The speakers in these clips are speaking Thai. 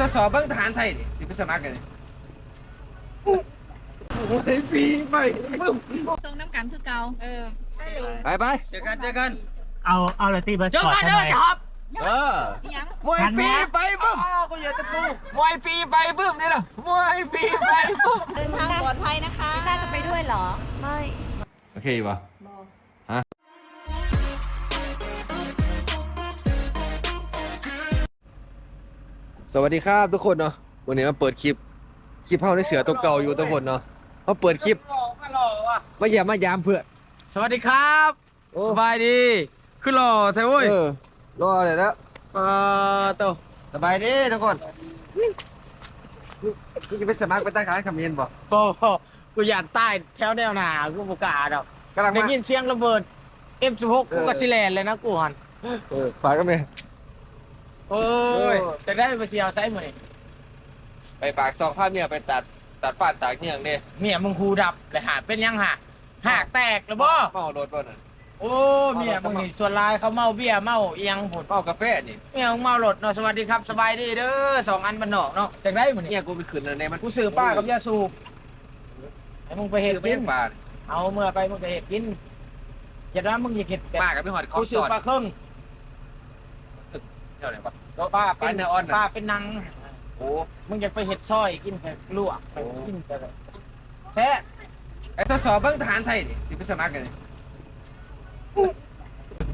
ทดสอบเบิ้งทหารไทยนี่สิไปสมัครกันนี่โอ้ยฟรีไปปึ้มทรงน้ำกันคือเก่าเออไปไปเจอกันเจอกันเอาเอาเลยตีเบอร์เจอสปอร์กัตนทำเด้อไมครับเออยังมวยฟรีไปปึ้มกูอยากจะปูมวยฟรีไปปึ้มนี่เหรอมวยฟรีไปปึ้มเดินทางปลอดภัยนะคะน่าจะไปด้วยเหรอ ไม่ โอเคป่ะฮะ สวัสดีครับทุกคนเนาะวันนี้มาเปิดคลิปคลิปเฮาในเสือตัวเก่าอยู่ทุกคนเนาะมาเปิดคลิปหล่อมาหล่อว่ะมาเยี่ยมมายามเพื่อน สวัสดีครับโอ้ สบายดีคือหล่อใช่เว้ยเออรอเลยนะเออโตสบายดีทุกคนนี่จะไปสมัครเป็นทหารเขมรบ่โอ้โหกูอยากใต้แถวแนวหนากูประกล้าศดอกกำลังได้มา ยินเสียงระเบิด F16 กูก็สิแลนเลยนะกูหันเออฝากกันไหม โอ้ยจะได้ไปเที่ยวไซส์มื้อนี้ไปปากซองผ้าเมียไปตัดตัดป้านตากเนียงเด้เมียมึงคูดับเลยหาเป็นยังหะหากแตกหรือบ่เมารถบ่นั่นโอ้เมียมึงนี่ส่วนลายเขาเมาเบี้ยเมาเอียงผดเมากาแฟนี่เมียมึงเมารถเนาะสวัสดีครับสบายดีเด้อสองอันบันนอกเนาะจากได้มื้อนี้เนี่ยกูไปขึ้นแล้วเนี่ยมันกูซื้อป้ากับยาสูบให้มึงไปเห็ดซื้อไปกิยันงบาทเอาเมื่อไปมึงไปเห็ดกินอย่าว่ามึงอย่าเห็ดแบบป้ากับพี่หอดคอกูสซื้ออดปลาเครื่องเท่าไหร่ปะ ป้าปลาเป็นเนื้ออ่อนน่ะป้าเป็นนางโอ้มึงอยากไปเห็ดซอยกินแค่ลวกไปโอ้กินแต่แบบแซ่ไอ้ทดสอบเบิ้งทหารไทยนี่สิไปสมัครกันนี่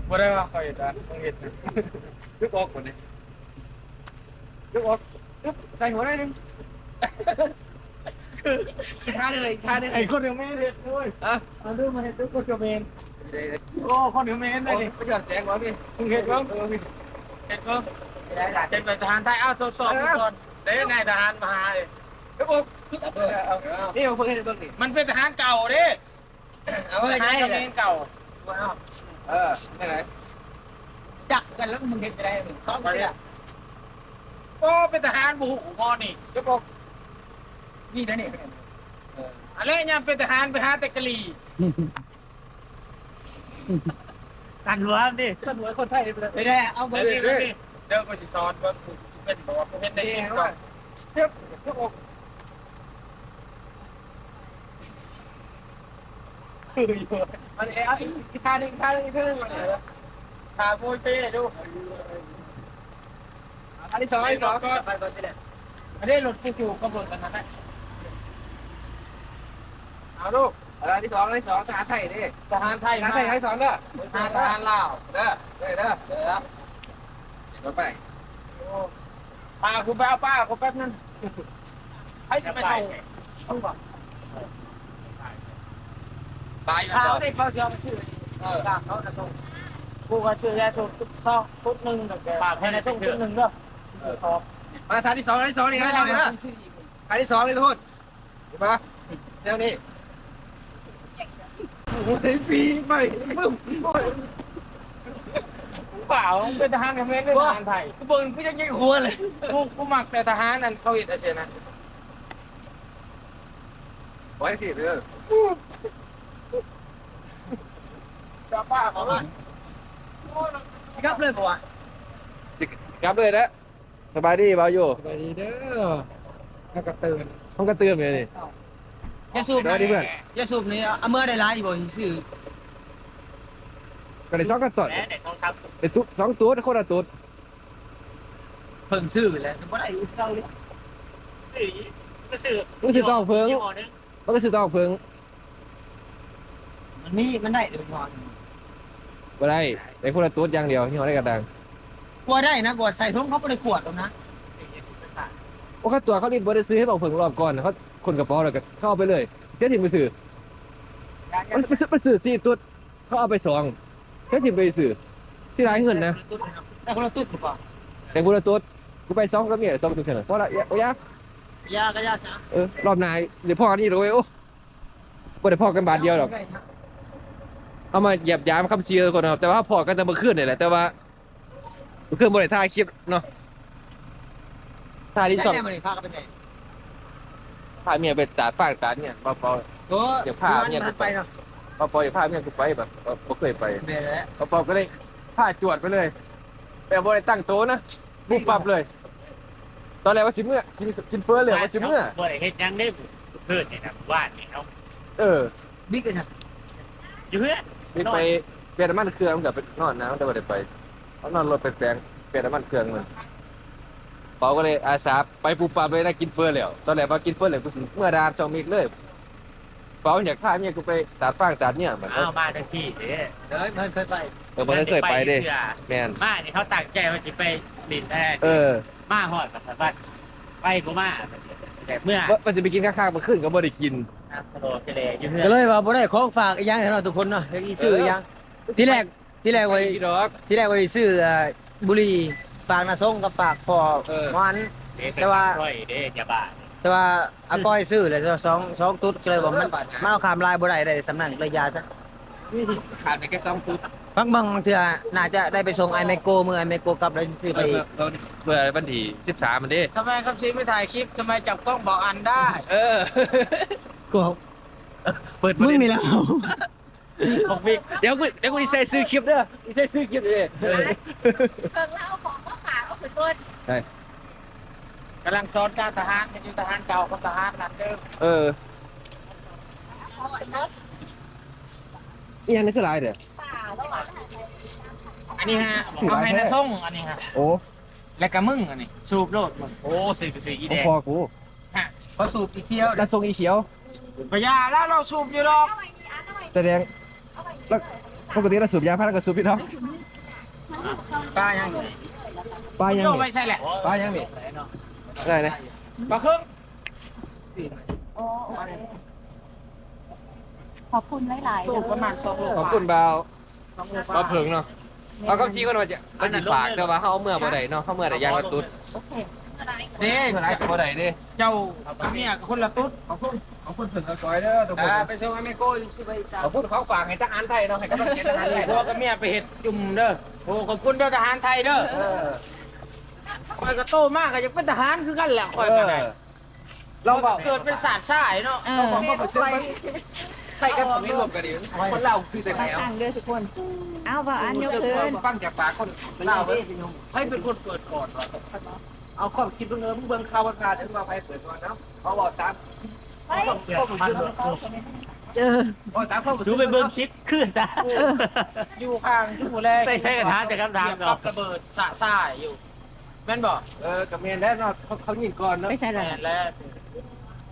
บ่ได้ว่าคอยเห็ดอะมึงเห็ดนะยกออกก่อนนี่ยกออกอึ๊บใส่หัวได้หนึงอีกท่าหนึงเลยอีกท่าหนึงไอ้คนเดียวไม่เห็ดด้วยอะเอาดูมาเห็ดดูคนเดียวเมนเดี๋ยวโอ้คนเดียวเมนๆได้โอ้ดิไปหยอดแสงก่อนพี่ มึงเห็ดบ้างเออพี่เห็ดบ้าง เห็ดแบบทหารไทยเอาสอบๆมึงก่อนเดี๋ยวนายทหารมาหาเลยยกออกเออเอาเอานี่เอาเพิ่งให้ดูต้นนี่มันเป็นทหารเก่าเด้เอาไว้ทหารให้เขมเลยรเก่าเออไม่ไหนจักกันแล้วมึงเห็นจะได้มึงซ้อมไปอะโอ้เป็นทหารบูหูมอนี่ยกออกนี่นะนี่เอออะไรเนี่ยเป็นทหารไปหาแต่กะหรี่กันหัวดิคนรวยคนไทยเลยไม่ได้เอาไปดิไปดิ เดี๋ยวก็สิสอนว่ากูสิเป็นบอกว่ากูเป็นได้นี่เองเห็นก่อว่าเทียบยกออกคืออยู่มันเอ้าอีกท่าหนึงท่าหนึงท่าหนึงมาเลยท่ามวยเป้ดูอันที่สองอันที่สองก็ไปก่อนสิแหละไม่ได้รถกูอยู่ก็รถกันนั้นแหละเอาลูกอันที่สองอันที่สองทหารไทยนี่ทหารไทยทหารไทยอันที่สองเด้อทหารทหารลาวเด้อเด้อเด้อ เดี๋ยวเดี๋ยวไปป้าคุณไปเอาป้าคุณแป๊บนึงให้จะไปส่งต้องบอกตายอยู่เขาแล้วได้เขาเชื่อมาชื่อเออตามเขาจะส่งกูก็ชื่อยาสูบตุ๊กซอกตุ๊กหนึ่งปากให้ในส่งตุ๊กหนึ่งด้วยสอบมาทางที่สองอันที่สองนี่อันที่สองนี่นะอันที่สองนี่ทุกคนเห็นปะเดี๋ยวนี้โอ้ยฟรีไปปึ้มโอ้ย เปล่าเป็นทหารกับเมนเป็นทหารไทยกูเบิ่งกูยังยิงหัวเลยกูกูหมักแต่ทหารนั่นเขาเห็นอะไรนะไว้ที่เด้อจ้าป้าเขาว่าสิครับเลยปะวะครับเลยนะสบายดีบ่าวอยู่สวัสดีเด้อแล้วก็ตื่นห้องกระเตือนเลยนี่ยาสูบสวัสดีเพื่อนยาสูบนี่เอาเมื่อได้ร้ายบ่ซื้อ ก็ได้สองกระต่อนแหมเด็กของครับได้ตุ๊สองตัวคนละตัวเพิ่งซื้อไปแล้วบ่ได้เก่าเลยซื้อก็ซื้อมันคือต้องเพิงมันก็คือต้องเพิงมันมีมันได้เดี๋ยวก่อนบ่ได้ได้คนละตัวอย่างเดียวที่เขาได้กระดังกลัวได้นะกลัวใส่ถุงเขาไม่ได้ขวดหรอกนะโอ้ค่าตัวเขารีบบริซื้อให้บอกเพิ่งรอบก่อนเขาคนกระเป๋าแล้วก็เข้าเอาไปเลยเสียถิ่นไปซื้อมันไปซื้อไปซื้อสี่ตัวเขาเอาไปสอง เสียถิ่นไปซื้อที่ร้านเงินนะแต่คนละตุ๊ดหรือเปล่าแต่คนละตัวกูไปสองก็มีสองตัวเท่านั้นเพราะละโอ้ยะยาก็ยาซะเออรอบหน้าเดี๋ยวพ่อกันนี่เลยโอ้บ่ได้พ่อกันบาทเดียวหรอกเอามาเหยียบยามคำเชียร์ทุกคนนะครับแต่ว่าพ่อกันแต่เมื่อคืนนี่แหละแต่ว่าเมื่อคืนบ่ได้ถ่ายคลิปเนาะถ่ายที่สองใช่มันพากันไปไหนพาเมียไปตาดฟางตาดเนี่ยปอปอโอ้เดี๋ยวพาเนี่ยไปเนาะ ปอปออย่าพาเมียกูไปแบบบ่เคยไปเดี๋ยวแล้วปอปอก็เลยพาจวดไปเลย แต่บ่ได้ตั้งโต๊ะนะบุบปับเลย ตอนแรกว่าสิเมื่อกินกินเฟอเหลือว่าสิเมื่อบ่ได้เฮ็ดหยังได้เพื่อนนี่นะว่านนี่เนาะเออบิ๊กเลยจ้ะอยู่เพื่อนมีไปเปลี่ยนน้ำมันเครื่องมันกับไปนอนนะมันจะบ่ได้ไปเขานอนรถไปแปลงเปลี่ยนน้ำมันเครื่องมันเปาก็เลยอาสาไปปูปลาเลยนะกินเฟอแล้วตอนแรกว่ากินเฟอเหลือกูสิเมื่อดานจองมีกเลย เปาอยากฆ่าเมียกูไปตัดฟางตัดเนี่ยเหมือนอ้าวมาทันทีเด้เฮ้ยมันเคยไปเออมันเคยไปเด้แมนมานี่เขาตั้งใจว่าสิไปดินแท้เออ มาฮอดกับสบัดไปกูมาแต่เมื่อว่ามันจะไปกินข้างๆมาขึ้นก็บ่ได้กินน้ำสโลทะเลอยู่เพื่อนก็เลยว่าบ่ได้ของฝากอีหยังให้เราทุกคนเนาะอยากอีซื้ออีหยังที่แรกที่แรกไว้กินดอกที่แรกไว้ซื้อเอ่อบุหรี่ฝากนาส่งกับฝากพอเออมันแต่ว่าช่วยเด้อย่าบ้า แต่ว่าอาก้อยซื้อเลยสองสองตุ๊ดก็เลยว่ามันมันเอาคำลายบ่ได้ได้สำนักเลยยาซะขาดไปแค่สองตุ๊ดฟังเบิ่งบางเทื่อน่าจะได้ไปส่งไอแมโกมือไอแมโกกลับแล้วซื้อเอไปออีกเออเบื่อวันที่สิบสามมันดิทำไมครับซีไม่ถ่ายคลิปทำไมจับกล้องบอกอันได้ เออกูเปิดมึงนี่แหล้วบอกพี่เดี๋ยวกูเดี๋ยวกูดีไซน์ซื้อคลิปเด้อดีไซน์ซื้อคลิปเลยเพิ่งแล้วเอาของมาฝากเอาไปต้นกำลังสอนการทหารเป็นอยู่ทหารเก่ากับทหารนันเดิมเออเอาไอ้รถอีอันนี้คืออะไรเด้อป่าแล้วอะอันนี้ฮะชื่อเอาอะไรให้นาส่งอันนี้ฮะโอ้และก็มึงอันนี้สูบโลดมึงโอ้สื่อสื่ออีแดงพอกูพอสูบอีกเที่ยวแล้วทรงอีเขียวพยาแล้วเราสูบอยู่หรอกเอาไว้นี่อันเอาไว้แสดงเอาไว้แล้วปกติเราสูบยาพันกับสูบพี่น้องปลายังปลายังโยนี่ไม่ใช่แหละปลายังนี่ อะไรนะปลาครึ่งโอ้โอเคขอบคุณหลายๆสูบประมาณสองโลขอบคุณบ่าวบ่าวเพิงเนาะเอาคำชี้คนว่าจะมันสิฝากแต่ว่าเฮาเอาเมื่อบ่ได้เนาะเฮาเมื่อได้ยางละตุ๊ดโอเคเด้เมื่อไหร่บ่ได้เด้เจ้ากับเมียคนละตุ๊ดขอบคุณขอบคุณถึงกระซอยเด้อทุกคนอ่าไปส่งไอแมโกซื้อไปจ้าขอบคุณของฝากให้ทหารไทยเนาะให้กำลังใจทหารไทยพวกกับเมียไปเห็ดจุ่มเด้อโอ้ขอบคุณเด้อทหารไทยเด้อเออ คอยก็โตมากก็จะเป็นทหารคือกันแหละคอยเอก็อได้เราบอกเกิดเป็นศาสตร์ชายเนาะเอเราอบอกว่าไปซื้อใส่กันตรงนี้รวมกันดิคนเราซื้อจากไหนมาเอาสั่งเด้อทุกคน เอาบ่อันยกคืนฟังจากปากคนเล่าเว้ยให้เป็นคนเปิดก่อนวะเอาความคิดเบิ่งเออมึงเบิ่งข่าวประกาศถึงว่าไปเปิดก่อนเนาะเขาบอกตามความเชื่อผมเชื่อเจอบอกตามความดูไปเบิ่งคลิปขึ้นจ้ะอยู่ข้างที่หมูแรกไม่ใช่กระทะแต่คำถามเหยียบเนาะกับระเบิดสะซ่ายอยู่แม่นบอกเออกับเมนแล้วเนาะเขาเขายิงก่อนเนาะไปใส่เลแม่ยนแล้ว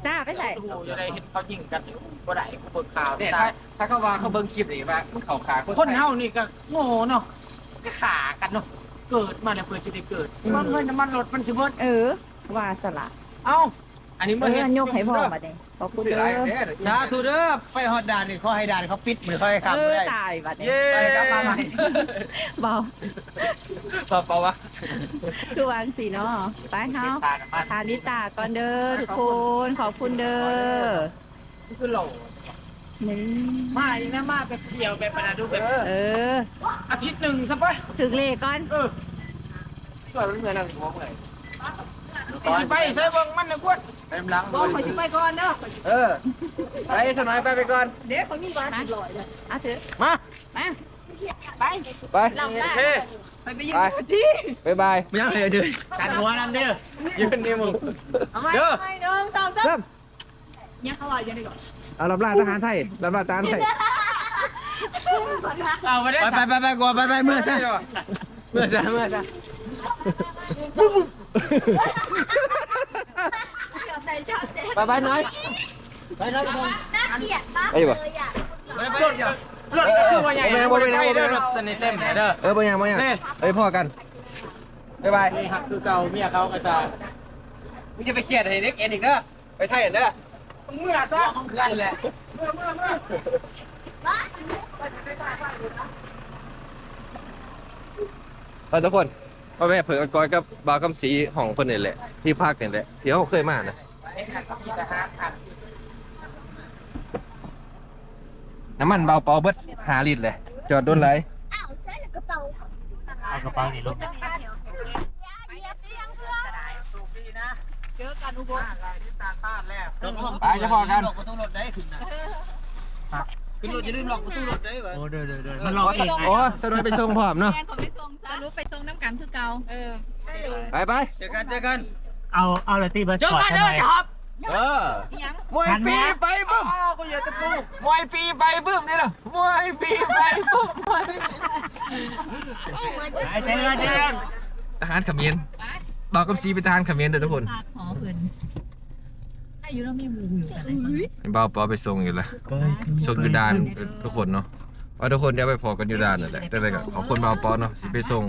จ้าไปใส่ดูจะได้เห็นเขายิงกันอยู่บ่ได้กูเปิดข่าวเนี่ยตาถ้ายถ้าเขาว่าเขาเบิ่งคลิปนี่ว่ามึงเข้าขาคนเฮานี่ก็โง่เนาะก็ขากันเนาะเกิดมาแล้วเพื่อจะได้เกิดมันเงินน้ำมันรถมันสิเบิดเออว่าสละเอ้า อันนี้เอมันอเฮ็ดอันยกให้พ่อมาเด้ขอบคุณซื้อเด้อะไรอเนี่ยสาธุเด้อไปฮอดด่านนี่เขาให้ด่านเขาปิดเหมือนเขาให้เอขับอไม่ได้ตายบัดนี้เย้ไปกลับมาใหม่เบาเปล่าเปล่าวะคือวางสีเนาะไปเฮาทานน้ำมันทานิตาก่อนเด้อทุกคนขอบคุณเด้อคือโหลนี่มาอีกนะมาแบบเที่ยวแบบมาดูแบบเออ อาทิตย์หนึ่งซะไปถึงเลขก่อนเออก่อนมันเหมือนนั่งมองเลยสิไปใช้เบิ่งมันนะกวน เต็มหลังบอกไปสิไปก่อนเด้อเออไปสนอยไปไปก่อน เด็กคนนี้บ้านลอยเลยอะเถอะมา มา ไป ไปหลับตาเฮ้ไปไปยิไปบายบายไม่ยังเลยเดือนกันหัวนั่นเด้อยืนนี่มึงเอาไว้เอาไว้หนึ่งสองสามเริ่มเนี่ยเขาว่าอย่างนี้ก่อนเอารับราชทหารไทยรับราชทหารไทยเอาไปได้ไปสัไปไปไปกว่าไปไปเมื่อซะเมื่อซะเมื่อซะ ชอบใจชอบใจ ไปไปน้อยไปน้อยคนน่าเกลียดมากไปเลยอะไปไปเดี๋ยวรถก็คือว่าใหญ่นะบ่ได้ไปเด้อรถตัวนี้เต็มเลยเด้อเออบ่ยังบ่ยังเอ้ยพ่อกันบายบายนี่ครับคือเก่าเมียเขากระจายมึงจะไปเครียดให้เด็กเอ็นอีกเด้อไปไทยเด้อเมื่อซะกันแหละเออทุกคนพ่อแม่เผิงก้อยกับบาวคำสีของเพิ่นนี่แหละที่ภาคนี่แหละที่เขาเคยมานะ น้ำมันเบาเปาเบิดหาลิตรเลย จอดโดนไรอ้าวใช่กระเป๋าเอากระเป๋านี่ลูกไปเหยียบเตียงเพื่อนสูบดีนะเจอกันอุบลอะไรที่ตาต้านแล้วไปจะพอกันล็อกประตูรถได้ขึ้นนะขึ้นรถอย่าลืมล็อกประตูรถได้ไหมโอ้เด้อเด้อเด้อมันลองโอ้เองไงโอ้สนอยไปส่งพร้อมเนาะแฟนผมไปส่งซะรู้ไปส่งน้ำกันคือเก่าเออไปไปเจอกันเจอกัน เอาเอาละตีมาเจอสอดกันทำเด้อไมจะครับเออมวยปีไปบึ้มอ๋อกูอยากจะปูมวยปีไปบึ้มนี่เหรอมวยปีไปบึ้มมวยไอ้เจอเจอทหารเขมรบอกกับซีเป็นทหารเขมรเด้อทุกคนขอเพิ่นอายุเรามีหมู่อยู่กันเบาปอไปส่งอยู่ละส่งอยู่ด่านทุกคนเนาะว่าทุกคนเดี๋ยวไปพอกันอยู่ด่านนั่นแหละแต่ละก็ขอบคุณเบาปอเนาะสิไปส่ง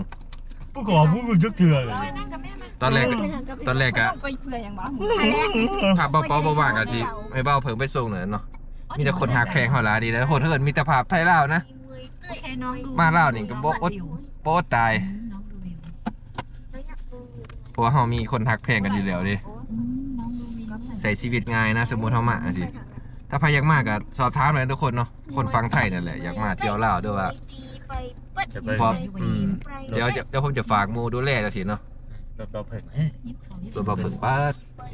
ผู้ก่อผู้มึงจักเถื่อเลยตอนแรกก็ตอนแรกก็ไปเพื่ออย่างบ้าภาพเบาปอบ่ว่างกันสิให้เบาเพิ่งไปส่งหน่อยเนาะมีแต่คนหักแพงเฮาหลายดีแล้วคนเฮิร์นมีแต่ภาพไทยลาวนะ โอเคน้องดูมาลาวนี่ก็บ่อด โป๊ดตายน้องดูวิวเพราะว่าเฮามีคนหักแพงกันอยู่แล้วดิอืมน้องดูวิวใส่ชีวิตง่ายนะ สมมุติเฮามาสิถ้าใครอยากมาก็สอบถามหน่อยทุกคนเนาะคนฟังไทยนั่นแหละอยากมาเที่ยวลาวด้วยว่า จะไปพออืมเดี๋ยวจะเดี๋ยวผมจะฝากหมูดูแลจังซี่เนาะเราเราเพิ่งยิบเขายิบส่วนบ่เพิ่งป้าด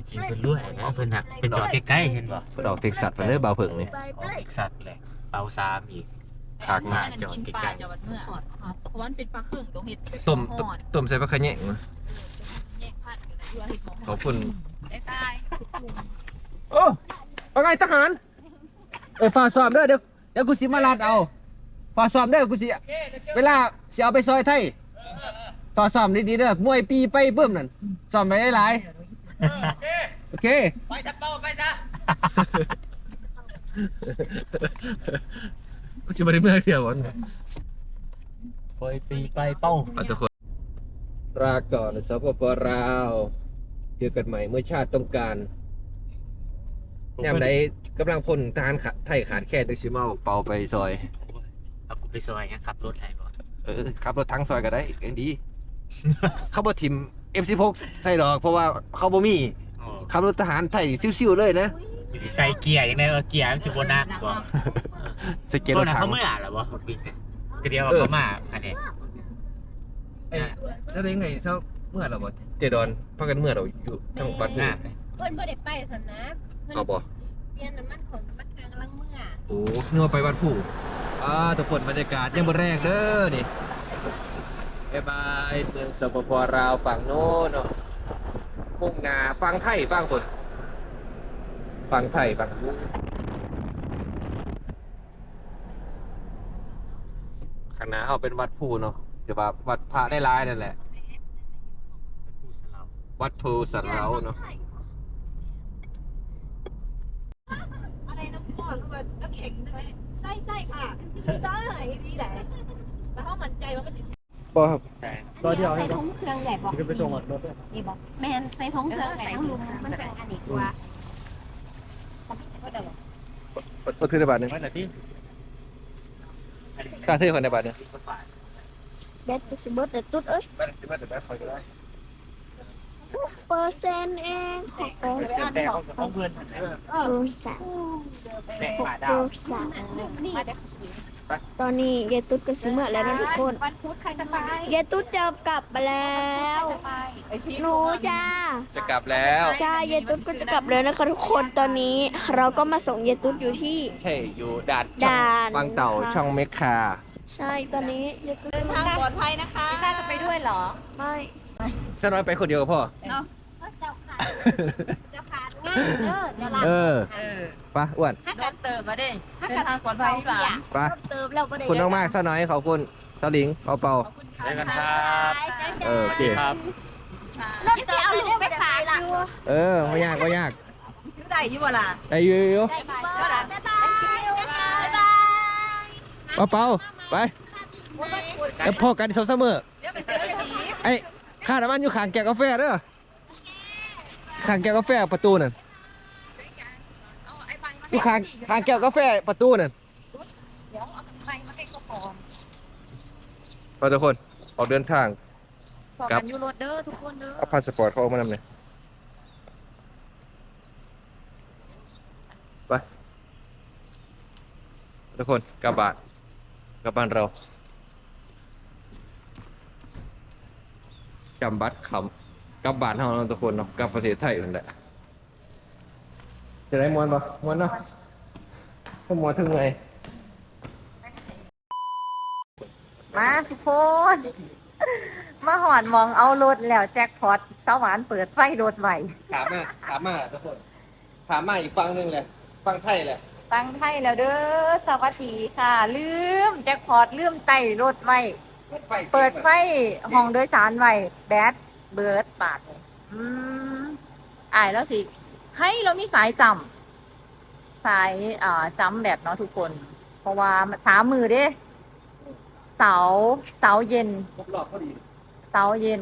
จริงเป็นรวยนะเพิ่นหักเป็นจอดใกล้ๆเห็นบ่เพิ่นออกเท็กซัสเพิ่นเด้อบ่าวเพิ่งนี่ออกสัตว์เลยเป่าซามอีก ขากหน้า จอดใกล้จะวัดเมื่อครับเพราะว่ามันเป็นปลาเครื่องตรงเห็ดต้มต้มต้มใส่ปลาขะแยงนะแยกพันอยู่นะเพื่อเห็ดหมอขอบคุณได้ตายโอ้ว่าไงทหารเอ้ยฝากสอบเด้อเดี๋ยวเดี๋ยวกูสิมาลาดเอา ฝากสอบเด้อกูสิเวลาสิเอาไปซอยไทยฝากสอบดีๆเด้อมวยปีไปเบิ่มนั่นสอบไปหลายๆๆโอเคไปซะเป้าไปซะกูจะบ่ได้เมื่อเที่ยววันปล่อยปีไปเป้าเอาทุกคนลาก่อนสปปลาวเจอกันใหม่เมื่อชาติต้องการยามใดกำลังพลทหารขาไทยขาดแค่ดึกสิมาเอาเป่าไปซอยเอากู ไปซอยงั้นขับรถไหนบ่เออขับรถทั้งซอยก็ได้ยังดี เขาบ่ทิม F16 ใส่ดอกเพราะว่าเขาบ่มีโอ้ขับรถทหารไทยซิ่วๆเลยนะอยู่ที่ใส่เกียร์อย่างนี้เออเกียร์มันสิบ่นักบ่สเก็ตตัรวถนั้นถัง เขาเมื่อหรอวะบิ๊กเนี่ยก็เดียวว่าเขามาอันนี้เอ้ยจะได้ไงเช้าเมื่อเราบ่เจดอนพากันเมื่อเราอยู่ทางบัดหนี้น้าเพิ่นบ่ได้ไปสำนักเพิ่นเอาบ่ เปลี่ยนน้ำมันของน้ำมันเครื่องกำลังเมื่อโอ้นึกว่าไปวัดผู้อ่าทุกคนบรรยากาศยังบ่แรกเด้อนี่บ๊ายบายเมืองสปปลาวฝั่งโน้นเนาะมุ่งหน้าฝั่งไทยฝั่งคนฝั่งไทยฝั่งนู้นคณะเฮาเป็นวัดผู้เนาะเดี๋ยวว่าวัดพระได้หลายนั่นแหละผู้สลับวัดภูสันเราเนาะอะไรน้ำก่อน ว่าน้ำแข็งใช่ไหมใช่ใช่ค่ะได้ดีแหละแล้วถ้ามั่นใจว่ามันจะบ่ครับใช่ตัวเดียวใส่ถุงเครื่องใหญ่บอกที่ไปส่งรถนี่บอกแม่นใส่ถุงเครื่องใหญ่ทั้งลุมมันจะอันนี้กว่าก็ถือได้บาทหนึงว่าแต่ที่กล้าซื้อคนได้บาทหนึงเบ็ดไปสิเบิดเด็ดตุ๊ดเอ้ยบาทสิบาทแต่แม่คอยก็ได้ เปอร์เซ็นต์เองหกเปอร์เซ็นต์แต่เขาเขาเงินเปอร์เซ็นต์แบ่งหมากดาเปวอร์เซ็นต์มาจากตอนนี้ยายตุ๊ดก็สิเมื่อแล้วนะทุกคนวันพุธใครจะไปยายตุ๊ดจะกลับมาแล้วจะไปไอ้ที่หนูจ้า จะกลับแล้วใช่ยายตุ๊ดก็จะกลับแล้วนะคะทุกคนตอนนี้เราก็มาส่งยายตุ๊ดอยู่ที่ ใช่อยู่ด่านด่าน บางเต่าค่ะช่องเมคคา ใช่ตอนนี้ยายตุ๊ดเดินทางปลอดภัยนะคะน่าจะไปด้วยเหรอ ไม่ สน้อยไปคนเดียวกับพ่อเจ้าขาดเจ้าขาดง่ายเด้อเดี๋ยวลาเออเออไปอ้วนถ้าเกิดเติมมาดิเดินทางปลอดภัยหลังไปเติมแล้วก็ได้คุณมากๆสน้อยขอบคุณสลิงเปาเปาเจอกันครับ เออโอเค ครับ เริ่มจะเอาลูกไปฝากอยู่เออไม่ยากไม่ยากยืดได้ยี่บ่ล่ะ ไอ้ยูยูได้อยู่บ๊ายบายบ๊ายบายเปาเปาไป แล้วพ่อกันสองเสมอเดี๋ยวไปเจอกันอีก ไอ้ ข้าน้ำมันอยู่ข้างแก้วกาแฟเด้อข้างแก้วกาแฟประตูนั่นอยู่ข้างข้างแก้วกาแฟประตูนั่นเดี๋ยวเอาไปมาให้เขาก่อนไปทุกคนออกเดินทางขอครักับนยูโรเดอร์ทุกคนเด้อเอาพาสปอร์ตเขาเอามานำเลยไปทุกคนกลับบ้านกลับบ้านเรา จำบัตรคำกลับบ้านเราทุกคนเนาะกลับประเทศไทยนั่นแหละจะได้มวนปะมวนเนาะถ้ามวนถึงไงมาทุกคน มาหอนมองเอารถแล้วแจ็คพอตสวรรค์เปิดไฟรถไหวถามมาถามมาทุกคนถามมาอีกฟังหนึ่งเลยฟังไทยแหละตั้งไทยแล้วเด้อสวัสดีค่ะ ลืมแจ็คพอตลืมไต่รถไว้ไฟ เปิดไฟห้องโดยสารไว้แบดเบิร์ดบาทนี่อืมอายแล้วสิใครเรามีสายจำสายอ่าจำแบบเนาะทุกคน เพราะว่าสามมือเด้เสาร์เสาร์เย็นครบรอบพอดีเสาร์เย็น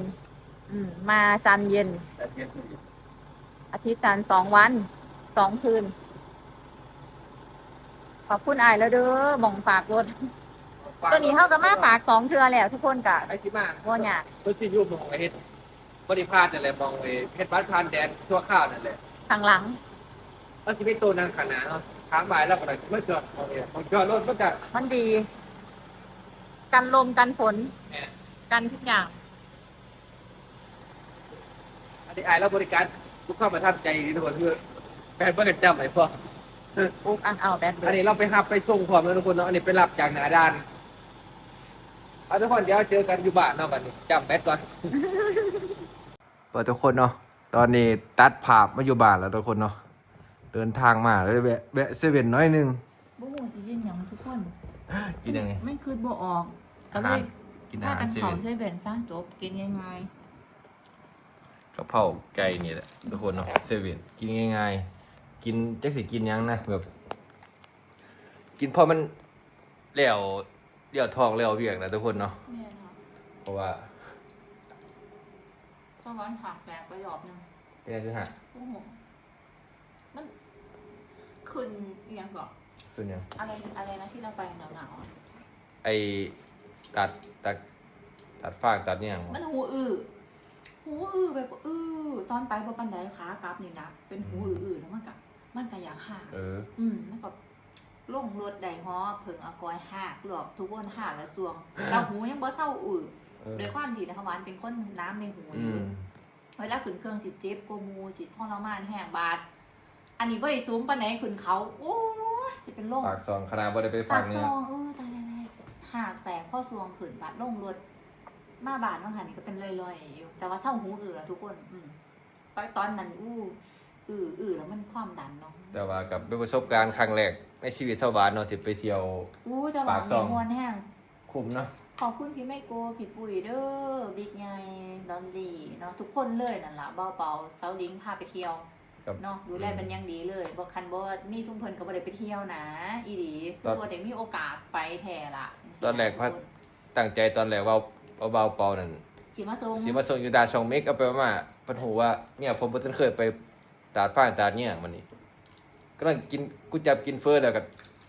อืม มาจันทร์เย็น แต่เพียงพอดีอาทิตย์จันทร์สองวันสองคืน ขอบคุณอายแล้วเด้อหมองฝากรถ ตัวนี้เท่ากับมาฝากสองเทือแล้วทุกคนกะไอ้ที่มาว่าเนี่ยากเพื่อที่อยูมองไอ้เฮ็ดบริพาดนั่นแหละมองไอ้เพชรบ้านพานแดนทั่วข้าวนั่นแหละทางหลังแล้วที่ไม่โตนางขนาดเนาะทางบ่ายแล้วก็ได้เมื่อจอดมองเนี่ยมองจอดรถก็จะมันดี กันลมกันฝนเนี่ยกันทุกอย่างอันนี้อายแล้วบริการทุกเข้ามาทับใจดีทุกคนคือแฟนเพื่อนจำไหนพ่อปุ๊กอังเอาแบดเบิอันร์ดนี้เราไปหับไปส่งพร้อมแล้วทุกคนเนาะอันนี้ไปรับจากหนาด้าน เอาทุกคนเดี๋ยวเจอกันอยู่บ้านเนาะบัดนี้จำแบตก่อน เปิดทุกคนเนาะ ตอนนี้ตัดภาพมาอยู่บ้านแล้วทุกคนเนาะ เดินทางมาแล้วแวะแวะเซเว่นน้อยหนึง บุ้งสิยินอย่างทุกคนกินยังไง ไม่คืดบ่ออกก็เลอาหาร ยกินอาถ้าหากัรนเซเขาเว่นเซเว่นซะจบกินง่ายกะเพราไก่นี่แหละทุกคนเนาะเซเว่นกินง่ายๆ กินจักสิกินหยังนะแบบ กินพอมันเลี้ยว เลี้ยวทองเลี้ยวเวียกนะทุกคนเนาะๆเนี่ยเนาะเพราะว่าก็ร้อนผักแตกประหยอบหนึงเป็นอะไรคือฮะโอ้โหมันขึ้นอหยังก่อนเป็นยังอะไรอะไรนะที่เราไปหนาวๆอะไอตัดตัดตัดฟางตัดเนี่ยงมันหูอื้อหูอื้อแบบอื้อตอนไปบนปันไดขากลับนี่นะเป็นหูอื้ออื้อแล้วมันกับมันจะอยากหักเออ อืมมันกับ ลงรถไดฮอเพิ่งอากอยหักหลอกทุกคนหักและสวงเราหูยังบ่เศร้าอื้อเออโดยความที่นะคะหวานเป็นคนน้ำในหูออืยู่มเวลาขึ้นเครื่องสิเจ็บโกมูสิทรมานแห้งบาดอันนี้บ่ได้สูงปานไหนขึ้นเขาโอ้ยสิเป็นโรคปากซองคณะบ่ได้ไปปาฟังกซเนี่ย องเออตายตายตายหากแตกข้อซวงขืนบาดลงรถมาบาดบางหันนี่ก็เป็นลอยๆอยู่แต่ว่าเศร้าหูอืออะทุกคน อืมตอนตอนนั้นอู้อืออือแล้วมันความดันเนาะ แต่ว่ากับเป็นประสบการณ์ครั้งแรก ในชีวิตชาวบ้านเนาะที่ไปเที่ยว อู้แต่ว่าปากซองมีมวนแห้งคุ้มเนาะขอบคุณพี่ไมโกพี่ปุ๋ยเด้อบิ๊กไงดอนลี่เนาะทุกคนเลยนั่นล่ะเบาเปาเซาลิงพาไปเที่ยวกับ เนาะดูแลเป็นอยังดีเลยบอกคันบอกว่ามีซุ้มเพิ่นก็บ่ได้ไปเที่ยวนะ อีดีคือบ่ได้มีโอกาสไปแท้ละตอนแรกว่า ตั้งใจตอนแรกว่าเอาเบาเปานั่นสิมาส่งสิมาส่งอยู่ดานช่องเมกเอาไปมาเพิ่นฮู้ว่าเนี่ยผมบ่ทันเคยไปตาดฟ้างตาดเนี่ยมันนี่กำลังกินกูจับกินเฟอแล้วก็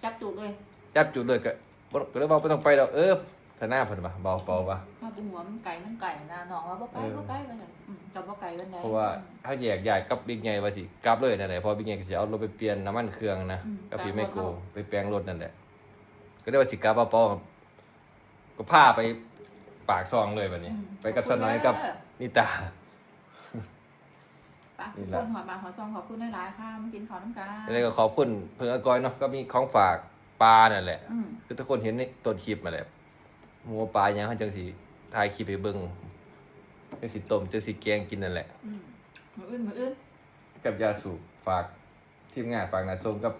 จับจุกเลยจับจุดเลยก็บ่ก็เลยว่าบ่ต้องไปดอกเออถ้าหน้าเพิ่นว่าเบาเปาว่า มาปุหัวมันไก่มันไก่นะน้องว่าบ่ไก่เออบ่ไก่ว่าซั่นอืมจับบ่ไก่วันใดเพราะว่าถ้าแยกย้ายกับบิ๊กใหญ่ว่าสิกลับเลยนั่นแหละเพอบิ๊กใหญ่ก็สิเอารถไปเปลี่ยนน้ำมันเครื่องนะกับพี่ไมโกไปแปลงรถนั่นแหละ ก็ได้ว่าสิกลับเบาเปาก็พาไปปากซองเลยบัดนี้ อืมไปกับสนอยกับนิตา ไปนี่ทุกแหละคนหัวบางหัวซองขอบคุณหลายๆค่ะมากินข้าวน้ำกันแล้วก็ขอบคุณเพื่อนอากอยเนาะก็มีของฝากปลานั่นแหละอืมคือทุกคนเห็นในต้นคลิปมาแหละหมูปลาอย่างเขาจังสีถ่ายคลิปให้เบิ่งจังสีต้มจังสีแกงกินนั่นแหละอืมมื้ออื่นมื้ออื่นกับยาสูบฝากทีมงานฝากนาส้มกับ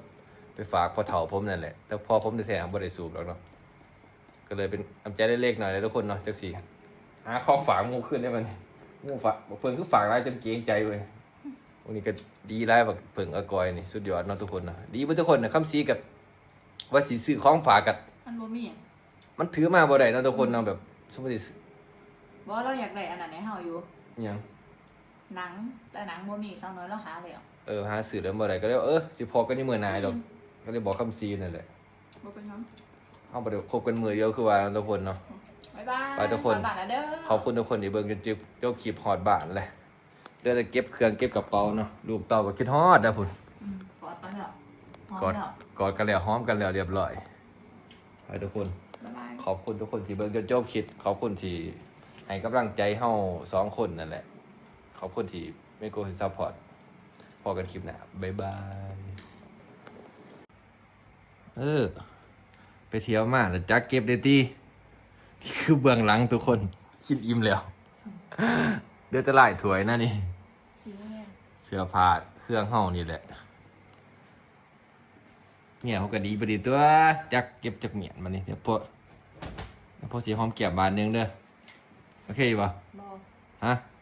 ไปฝากพ่อเฒ่าผมนั่นแหละแต่พอผมได้แท้ๆบ่ได้สูบหรอกเนาะก็เลยเป็นน้ำใจเล็กๆหน่อยเลยทุกคนเนาะจังสีหาของฝากหมูขึ้นได้มันหมูฝากเพิ่นคือฝากหลายจนเกรงใจเว้ย วันนี้ก็ดีหลายบักเพิ่งอากอยนี่สุดยอดเนาะทุกคนเนาะดีเบ่ทุกคนนะคำซีกับว่าสิซื้อของฝากกับมันบ่มีมันถือมาบ่ได้เนาะทุกคนเนาะแบบสมมุติบ่เราอยากได้อันนั้นให้เฮาอยู่ อิหยังหนัง แต่หนังบ่มีสักน้อยเราหาแล้วเออหาซื้อแล้วบ่ได้ก็เลยว่าเออสิพอกันนี่มื้อหน้าดอกก็เลยบอกคำซีนั่นแหละบ่เป็นหยังเฮาบ่ได้คบกันมื้อเดียวคือว่าทุกคนเนาะ บ๊ายบายไปทุกคนขอบณะเด้อ ขอบคุณทุกคนที่เบิ่งจนจบจบคลิปฮอดบ้านเลย เดี๋ยวจะเก็บเครื่องเก็บกระเป๋าเนาะลูกเต้าก็คิดฮอดนะพุ่นอืมกอดกันแล้วพร้อมกอดแล้วกอดกันแล้วหอมกันแล้วเรียบร้อยไปทุกคนบ๊ายบายขอบคุณทุกคนที่เบิ่งจนจบคลิปขอบคุณที่ให้กำลังใจเฮาสองคนนั่นแหละ ขอบคุณที่ไม่โกสิซัพพอร์ตพอกันคลิปหน้าบ๊ายบาย เออ ไปเที่ยวมาแล้วจักเก็บได้ตีนี่คือเบื้องหลังทุกคนคิดอิ่มแล้ว เดือดจะหลายถวยนะนี่ เสื้อผ้าเครื่องห้องนี่แหละเมียเขาก็ดีประดีตัวจักเก็บจากเมียนมานี่เดี๋ยวพวกเดี๋ยวพวกสีหอมเก็บบานหนึงเด้อโอเคป่ะบอฮะบ